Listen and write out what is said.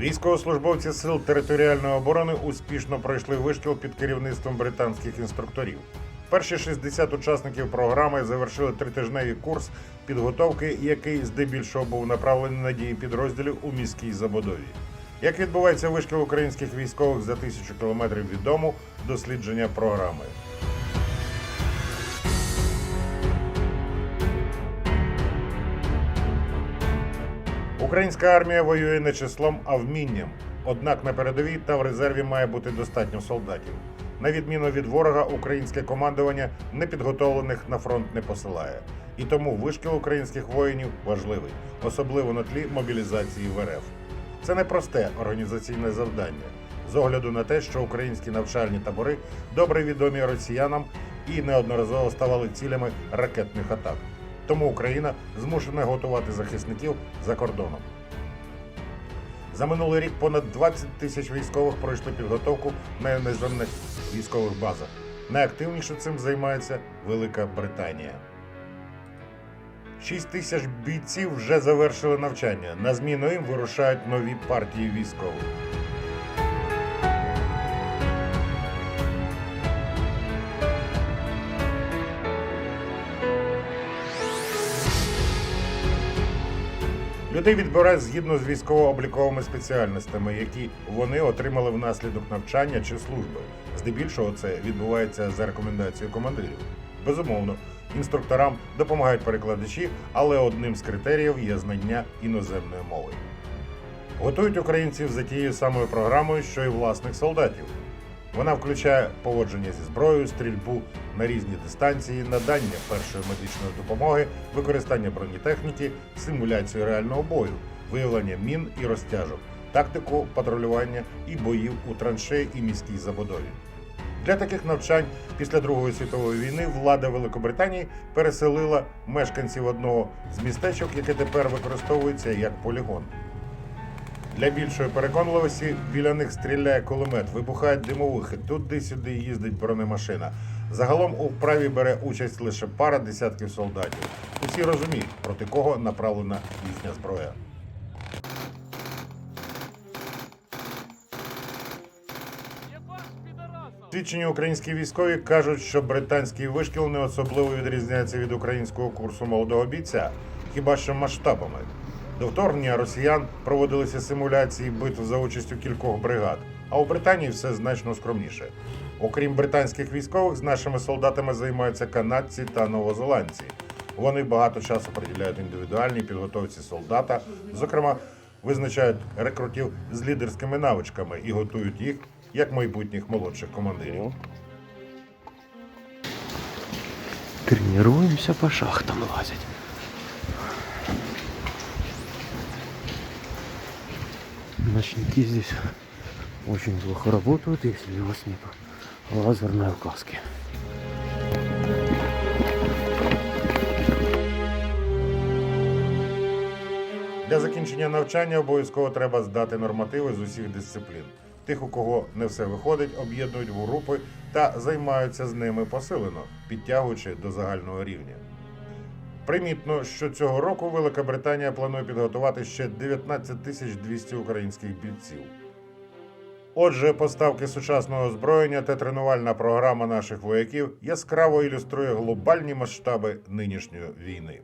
Військовослужбовці сил територіальної оборони успішно пройшли вишкіл під керівництвом британських інструкторів. Перші 60 учасників програми завершили тритижневий курс підготовки, який здебільшого був направлений на дії підрозділів у міській забудові. Як відбувається вишкіл українських військових за тисячу кілометрів від дому, дослідження програми. Українська армія воює не числом, а вмінням. Однак на передовій та в резерві має бути достатньо солдатів. На відміну від ворога, українське командування непідготовлених на фронт не посилає. І тому вишкіл українських воїнів важливий, особливо на тлі мобілізації в РФ. Це не просте організаційне завдання з огляду на те, що українські навчальні табори добре відомі росіянам і неодноразово ставали цілями ракетних атак. Тому Україна змушена готувати захисників за кордоном. За минулий рік понад 20 тисяч військових пройшли підготовку на іноземних військових базах. Найактивніше цим займається Велика Британія. 6 тисяч бійців вже завершили навчання. На зміну їм вирушають нові партії військових. Людей відбирають згідно з військово-обліковими спеціальностями, які вони отримали внаслідок навчання чи служби. Здебільшого це відбувається за рекомендацією командирів. Безумовно, інструкторам допомагають перекладачі, але одним з критеріїв є знання іноземної мови. Готують українців за тією самою програмою, що й власних солдатів. Вона включає поводження зі зброєю, стрільбу на різні дистанції, надання першої медичної допомоги, використання бронетехніки, симуляцію реального бою, виявлення мін і розтяжок, тактику патрулювання і боїв у траншеї і міській забудові. Для таких навчань після Другої світової війни влада Великобританії переселила мешканців одного з містечок, яке тепер використовується як полігон. Для більшої переконливості біля них стріляє кулемет, вибухають димовухи, туди-сюди їздить бронемашина. Загалом у вправі бере участь лише пара десятків солдатів. Усі розуміють, проти кого направлена їхня зброя. Свідчені українські військові кажуть, що британський вишкіл не особливо відрізняється від українського курсу молодого бійця, хіба що масштабами. До вторгнення росіян проводилися симуляції битв за участю кількох бригад, а у Британії все значно скромніше. Окрім британських військових, з нашими солдатами займаються канадці та новозеландці. Вони багато часу приділяють індивідуальній підготовці солдата, зокрема, визначають рекрутів з лідерськими навичками і готують їх як майбутніх молодших командирів. Тренируемся по шахтам лазить. Ночники здесь очень плохо работают, если у вас нет лазерной указки. Для закінчення навчання обов'язково треба здати нормативи з усіх дисциплін. Тих, у кого не все виходить, об'єднують в групи та займаються з ними посилено, підтягуючи до загального рівня. Примітно, що цього року Велика Британія планує підготувати ще 19 тисяч 200 українських бійців. Отже, поставки сучасного озброєння та тренувальна програма наших вояків яскраво ілюструє глобальні масштаби нинішньої війни.